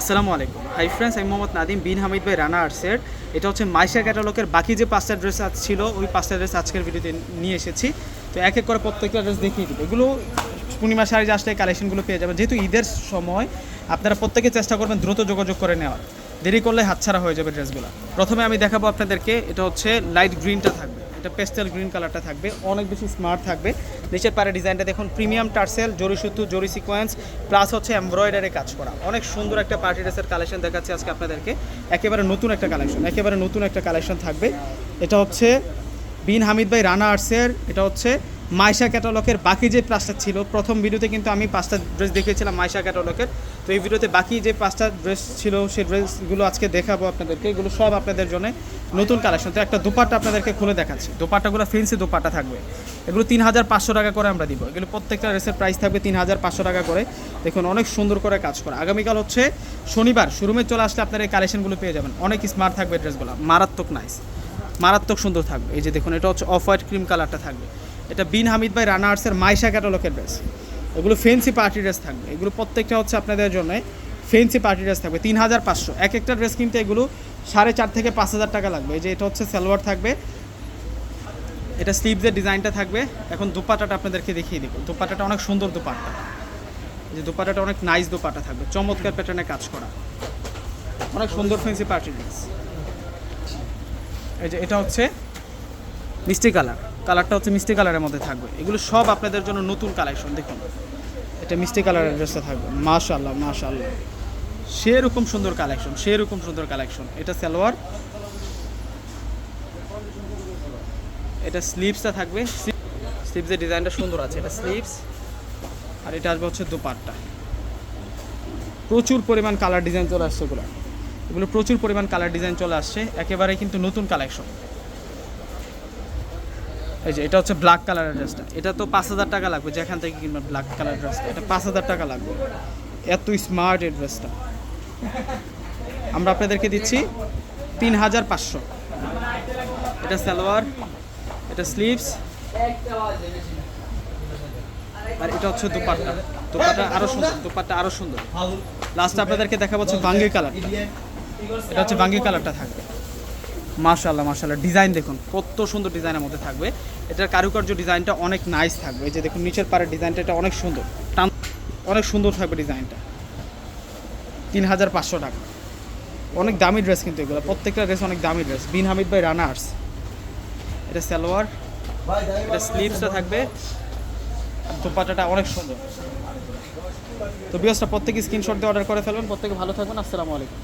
আসসালামু আলাইকুম। Hi friends আমি মোহাম্মদ নাদিম বিন হামিদ ভাই রানা আর্টসের এটা হচ্ছে মাইশা ক্যাটালগের বাকি যে পাঁচটা ড্রেস আজ ছিল, ওই পাঁচটা ড্রেস আজকের ভিডিওতে নিয়ে এসেছি। তো এক এক করে প্রত্যেকটা ড্রেস দেখিয়ে দিব। এগুলো পূর্ণিমা শাড়ি আসলে কালেকশনগুলো পেয়ে যাবেন। যেহেতু ঈদের সময়, আপনারা প্রত্যেকে চেষ্টা করবেন দ্রুত যোগাযোগ করে নেওয়ার। দেরি করলে হাতছাড়া হয়ে যাবে ড্রেসগুলো। প্রথমে আমি দেখাবো আপনাদেরকে, এটা হচ্ছে লাইট গ্রিনটা থাকবে। এটা পেস্টেল গ্রিন কালারটা থাকবে। অনেক বেশি স্মার্ট থাকবে। নিচের পারে ডিজাইনটা দেখুন প্রিমিয়াম টার্সেল, জরি সুতু, জরি সিকোয়েন্স প্লাস হচ্ছে এমব্রয়ডারি কাজ করা। অনেক সুন্দর একটা পার্টি ড্রেসের কালেকশন দেখাচ্ছি আজকে আপনাদেরকে। একেবারে নতুন একটা কালেকশন একেবারে নতুন একটা কালেকশন থাকবে। এটা হচ্ছে বিন হামিদ ভাই রানা আর্টসের, এটা হচ্ছে মাইশা ক্যাটালগের বাকি যে পাঁচটা ছিল, প্রথম ভিডিওতে কিন্তু আমি পাঁচটা ড্রেস দেখিয়েছিলাম মাইশা ক্যাটালগের। তো এই ভিডিওতে বাকি যে পাঁচটা ড্রেস ছিল সেই ড্রেসগুলো আজকে দেখাবো আপনাদেরকে। এগুলো সব আপনাদের জন্য নতুন কালেকশন তো একটা দুপাট্টা আপনাদেরকে খুলে দেখাচ্ছি। দোপাট্টাগুলো ফেন্সি দোপাট্টা থাকবে। এগুলো তিন হাজার পাঁচশো টাকা করে আমরা দিব। এগুলো প্রত্যেকটা ড্রেসের প্রাইস থাকবে তিন হাজার পাঁচশো টাকা করে। দেখুন, অনেক সুন্দর করে কাজ করে। আগামীকাল হচ্ছে শনিবার। শোরুমে চলে আসলে আপনারা এই কালেকশনগুলো পেয়ে যাবেন। অনেক স্মার্ট থাকবে ড্রেসগুলো মারাত্মক নাইস মারাত্মক সুন্দর থাকবে। এই যে দেখুন, এটা হচ্ছে অফ হোয়াইট ক্রিম কালারটা থাকবে। এটা বিন হামিদ ভাই রানা আর্টসের মাইশা ক্যাটালগের ড্রেস এগুলো ফেন্সি পার্টি ড্রেস থাকবে। এগুলো প্রত্যেকটা হচ্ছে আপনাদের জন্য ফেন্সি পার্টি ড্রেস থাকবে। তিন হাজার পাঁচশো। এক একটা ড্রেস কিনতে এগুলো সাড়ে চার থেকে পাঁচ হাজার টাকা লাগবে। যে এটা হচ্ছে সালোয়ার থাকবে। এটা স্লিভসের ডিজাইনটা থাকবে। এখন দুপাটাটা আপনাদেরকে দেখিয়ে দিব। দুপাটাটা অনেক সুন্দর দুপাট্টা। এই যে দুপাটাটা অনেক নাইস দুপাটা থাকবে। চমৎকার প্যাটার্নে কাজ করা। অনেক সুন্দর ফেন্সি পার্টি ড্রেস এই যে এটা হচ্ছে মিষ্টি কালার। কালারটা হচ্ছে মিষ্টি কালারের মধ্যে থাকবে। এগুলো সব আপনাদের জন্য নতুন কালেকশন, দেখুন। এটা মিষ্টি কালারের ড্রেসটা থাকবে। মাশাল্লাহ মাশাল্লাহ সেরকম সুন্দর কালেকশন, সেরকম সুন্দর কালেকশন। এটা সালোয়ার। এটা স্লিভসটা থাকবে। স্লিভসের ডিজাইনটা সুন্দর আছে, এটা স্লিভস। আর এটা আসবে হচ্ছে দুপাট্টা। প্রচুর পরিমাণ কালার ডিজাইন চলে আসছে এগুলো। এগুলো প্রচুর পরিমাণ কালার ডিজাইন চলে আসছে। একেবারে কিন্তু নতুন কালেকশন। এই যে, এটা হচ্ছে ব্ল্যাক কালারের ড্রেসটা এটা তো পাঁচ হাজার টাকা লাগবে, যেখান থেকে কিনবেন ব্ল্যাক কালার ড্রেসটা এটা পাঁচ হাজার টাকা লাগবে। এত স্মার্ট এই ড্রেসটা আমরা আপনাদেরকে দিচ্ছি তিন হাজার পাঁচশো। এটা সালোয়ার, এটা স্লিভস আর এটা হচ্ছে দুপাট্টা। দুপাট্টা আরও সুন্দর, দুপাট্টা আরও সুন্দর। লাস্টে আপনাদেরকে দেখা হচ্ছে বাঙ্গি কালারটা এটা হচ্ছে বাঙ্গি কালারটা থাকবে। মাশাল্লাহ মাশাল্লাহ ডিজাইন দেখুন, কত সুন্দর ডিজাইনের মধ্যে থাকবে। এটার কারুকার্য ডিজাইনটা অনেক নাইস থাকবে। যে দেখুন, নিচের পাড়ের ডিজাইনটা, এটা অনেক সুন্দর। টান, অনেক সুন্দর থাকবে ডিজাইনটা। তিন হাজার পাঁচশো টাকা। অনেক দামি ড্রেস কিন্তু এগুলো। প্রত্যেকটা ড্রেস অনেক দামি dress Bin Hamid by runners এটা সালোয়ার, এটা স্লিভসটা থাকবে। আর দোপাটাটা অনেক সুন্দর। তো বিয়সটা প্রত্যেকে স্ক্রিনশট দিয়ে অর্ডার করে ফেলবেন প্রত্যেকে ভালো থাকবেন আসসালামু আলাইকুম।